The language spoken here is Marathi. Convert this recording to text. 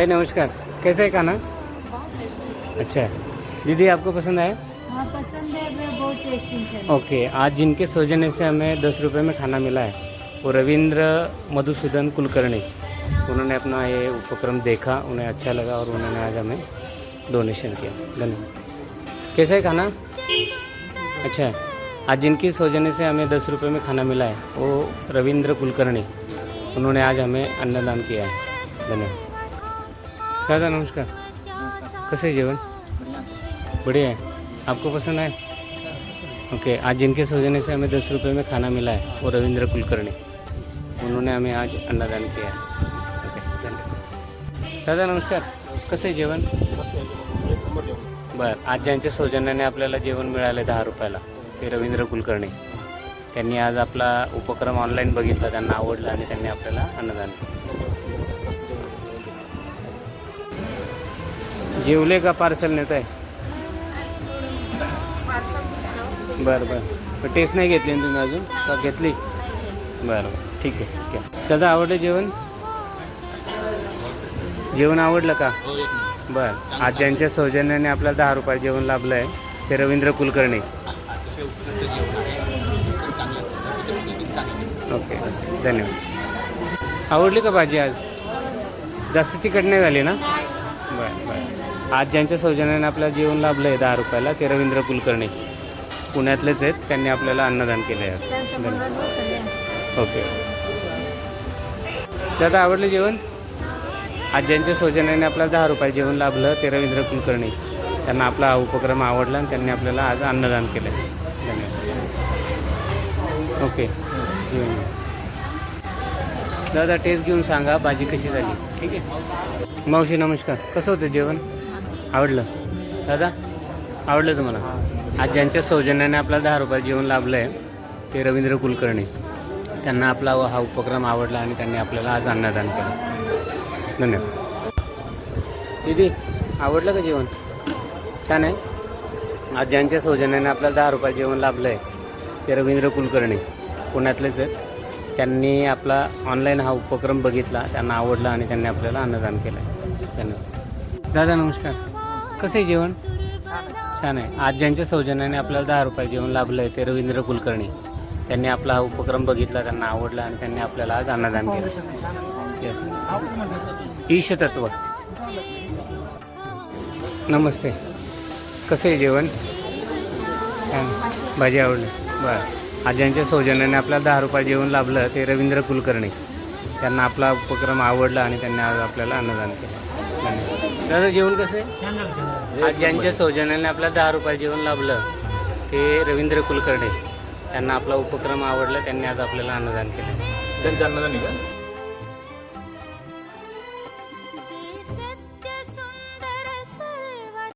ताई नमस्कार। कैसा है खाना? अच्छा। दीदी आपको पसंद आया? हाँ पसंद है मैं बहुत टेस्टी है ओके आज जिनके सौजन्य से हमें दस रुपये में खाना मिला है वो रविंद्र मधुसूदन कुलकर्णी। उन्होंने अपना ये उपक्रम देखा उन्हें अच्छा लगा और उन्होंने आज हमें डोनेशन किया। धन्यवाद। कैसा है खाना? अच्छा आज जिनकी सौजन्य से हमें दस रुपये में खाना मिला है वो रविंद्र कुलकर्णी। उन्होंने आज हमें अन्नदान किया है। धन्यवाद। दादा नमस्कार। कसं आहे जेवण? बढ़िया है आपको पसंद आहे? ओके आज जिनके सौजन्य से हमें दस रुपये में खाना मिला है वो रविंद्र कुलकर्णी। उन्होंने हमें आज अन्नदान किया है। ओके धन्यवाद। दादा नमस्कार। कसं आहे जेवण? बरं आज ज्यांच्या सौजन्याने आपल्याला जेवण मिळालं दहा रुपयाला ते रवींद्र कुलकर्णी. त्यांनी आज आपला उपक्रम ऑनलाईन बघितला त्यांना आवडला आणि त्यांनी आपल्याला अन्नदान केलं. जेवले का पार्सल नेत आहे बरं. बरं टेस्ट नाही घेतली ना तुम्ही अजून? का घेतली? बरं बरं. ठीक आहे ठीक आहे. दादा आवडलं जेवण? जेवण आवडलं का? बरं. आज ज्यांच्या सौजन्याने आपल्याला दहा रुपये जेवण लाभलं आहे ते रवींद्र कुलकर्णी. ओके धन्यवाद. आवडली का भाजी आज? जास्त तिखट नाही झाली ना? बरं बरं. आज ज्यांच्या सौजन्याने आपल्याला जेवण लाभलं आहे दहा रुपयाला ते रवींद्र कुलकर्णी. पुण्यातलेच आहेत त्यांनी आपल्याला अन्नदान केलं आहे ओके. दादा आवडलं जेवण? आज ज्यांच्या सौजन्याने आपल्याला दहा रुपये जेवण लाभलं ते रवींद्र कुलकर्णी. त्यांना आपला हा उपक्रम आवडला आणि त्यांनी आपल्याला आज अन्नदान केलं आहे धन्यवाद. ओके. दादा टेस्ट घेऊन सांगा भाजी कशी झाली? ठीक आहे. मावशी नमस्कार. कसं होतं जेवण? आवडलं? दादा आवडलं तुम्हाला? आज ज्यांच्या सौजन्याने आपल्याला दहा रुपये जेवण लाभलं आहे ते रवींद्र कुलकर्णी. त्यांना आपला हा उपक्रम आवडला आणि त्यांनी आपल्याला आज अन्नदान केलं. धन्यवाद. दीदी आवडलं का जेवण? छान आहे. आज ज्यांच्या सौजन्याने आपल्याला दहा रुपये जेवण लाभलं आहे ते रवींद्र कुलकर्णी. पुण्यातलेच आहेत. त्यांनी आपला ऑनलाईन हा उपक्रम बघितला त्यांना आवडला आणि त्यांनी आपल्याला अन्नदान केलं आहे धन्यवाद. दादा नमस्कार. कसं आहे जेवण? छान आहे. आज ज्यांच्या सौजन्याने आपल्याला दहा रुपये जेवण लाभलं आहे ते रवींद्र कुलकर्णी. त्यांनी आपला हा उपक्रम बघितला त्यांना आवडला आणि त्यांनी आपल्याला आज अन्नदान केलं. येस ईशतत्व नमस्ते. कसं आहे जेवण? छान. भाजी आवडली. बरं. आज ज्यांच्या सौजन्याने आपल्याला दहा रुपये जेवण लाभलं ते रवींद्र कुलकर्णी. त्यांना आपला उपक्रम आवडला आणि त्यांनी आज आपल्याला अन्नदान केलं. धन्यवाद. दादा जेवण कसं आहे? आज ज्यांच्या सौजन्याने आपल्याला दहा रुपये जेवण लाभलं ते रवींद्र कुलकर्णी. त्यांना आपला उपक्रम आवडला त्यांनी आज आपल्याला अन्नदान केलं. त्यांच्या अन्नदानी का?